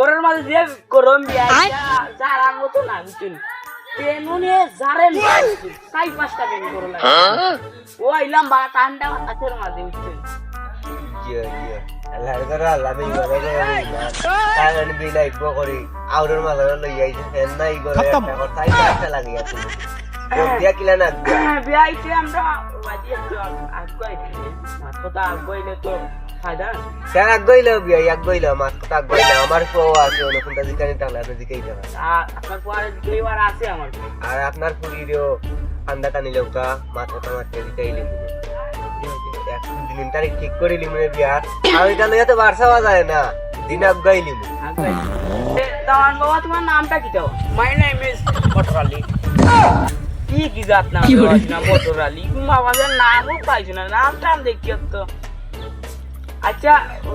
ঘরের মাঝে দিয়ে গরম বিয়া যারার মতো না জারেন তাই পাঁচটা লাগে ও আইলাম বা ঠান্ডা বাতাসের মাঝে ইকো করি। আউরের মাঝে লই ফেন নাই করে কিলা না বিয়াইতে আমরা আগুয়াই আগুয়াইলে তো আগ গইল বিয়া আগ গইল মাছ কথা গইল। আমার পো আছে অন্য কোনটা দিকানি টানলে আপনি দিকেই যাবেন আর আপনার দুইবার আছে আমার আর আপনার পুরীরও ঠান্ডা টানি লৌকা মাছ কথা মারতে দিকেই লিমু। এক দিন তারিখ ঠিক করে লিমুনে বিয়ার আর লইয়া তো যায় না? দিন আগ গাই লিমু। দামান বাবা তোমার নামটা কি দাও? মাই নেম ইজ কি কি জাত নাম না মোটর আলী বাবার নামও পাইছো না নাম টাম দেখি তো আচ্ছা ও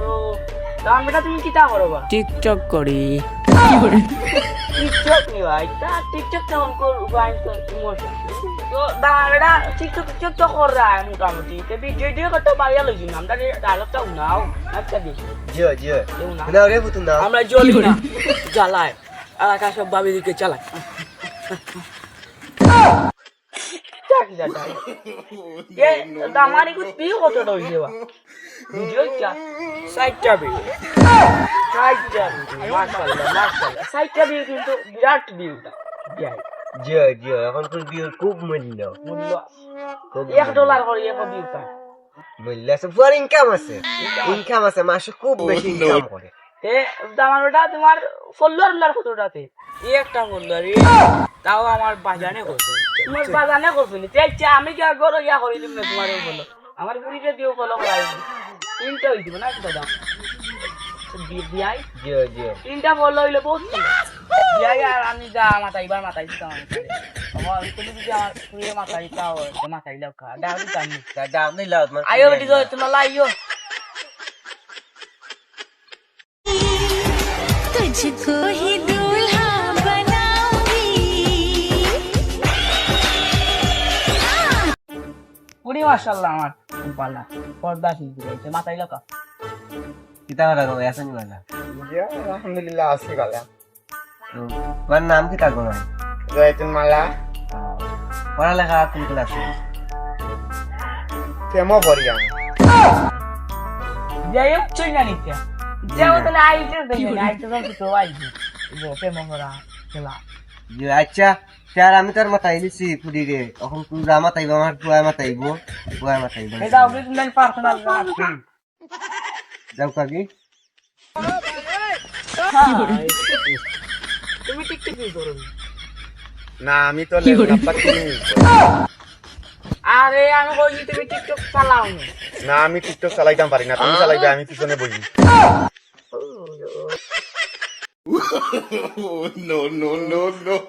দামান বেটা তুমি কিতা করো বা টিকটক করি। টিকটক নি ভাই তা টিকটক কেমন কর তো ইমোশন তো দামান বেটা টিকটক টিকটক তো কর মোটামুটি। তো ভিডিও ভিডিও করতে পারিয়া লইছি নামটা ডায়লগটা উনাও আচ্ছা দিস জিও জিও। কেউ না। রে আমরা জ্বালায়। এলাকা সব ভাবি দিকে চালায়। চাকি যা চাই এ দামারি কুছ পিও কত দই দেবা ভিডিও চা সাইটটা ভিউ সাইটটা মাশাআল্লাহ মাশাআল্লাহ। সাইটটা ভিউ কিন্তু বিরাট ভিউটা যাই জিও জিও এখন তোর বিয়ের খুব মূল্য। মূল্য এক ডলার করে এক ভিউটা মূল্য আছে পুয়ার ইনকাম আছে। ইনকাম আছে মাসে খুব বেশি ইনকাম করে। এ দামান ওটা তোমার ফলোয়ার উল্লার কতটাতে এই একটা ফলোয়ার তাও আমার বাজানে করছে তোমার বাজানে করছো নি তাই চা আমি কি আর গরো ইয়া করি দিম না তোমার এই বলো আমার বুড়িতে দিও ফলো করাই তিনটা হই দিব না একটা দাম বিয়াই জিও জিও তিনটা ফলো হইলে বহুত ভালো বিয়াই আর আমি যা মাথায় এবার মাথায় দিতাম আমি আমার তুমি যদি আমার তুই মাথায় দিতাও মাথায় দাও খা দাও দিতাম নি। তা দাম নাই লাও তোমার আইও বেটি তো তোমার লাইও तुझको ही মাশাআল্লাহ আমার। পালা পর্দা শিল্পী রয়েছে মাথায় লোকা কিতা কথা কবে আসেনি বালা আলহামদুলিল্লাহ আছি ভালো। তোমার নাম কি থাকব না জয়তুন মালা। পড়ালেখা কোন ক্লাসে? প্রেমও করি আমি যাই হোক চই না নিতে। যাও তাহলে আইতে দেবে আইতে তো তো আইতে। বসে মঙ্গরা খেলা। যে আচ্ছা তার আমি তার মাথায় দিছি পুরি রে এখন পুরা মাথাইব আমার পুয়া মাথাইব পুয়া মাথাইব যাও কাকি। তুমি টিকটিক করো না আমি তো আরে আমি বলছি তুমি টিকটক চালাও না আমি টিকটক চালাইতাম পারি না। তুমি চালাইবে আমি পিছনে no, no, no, no.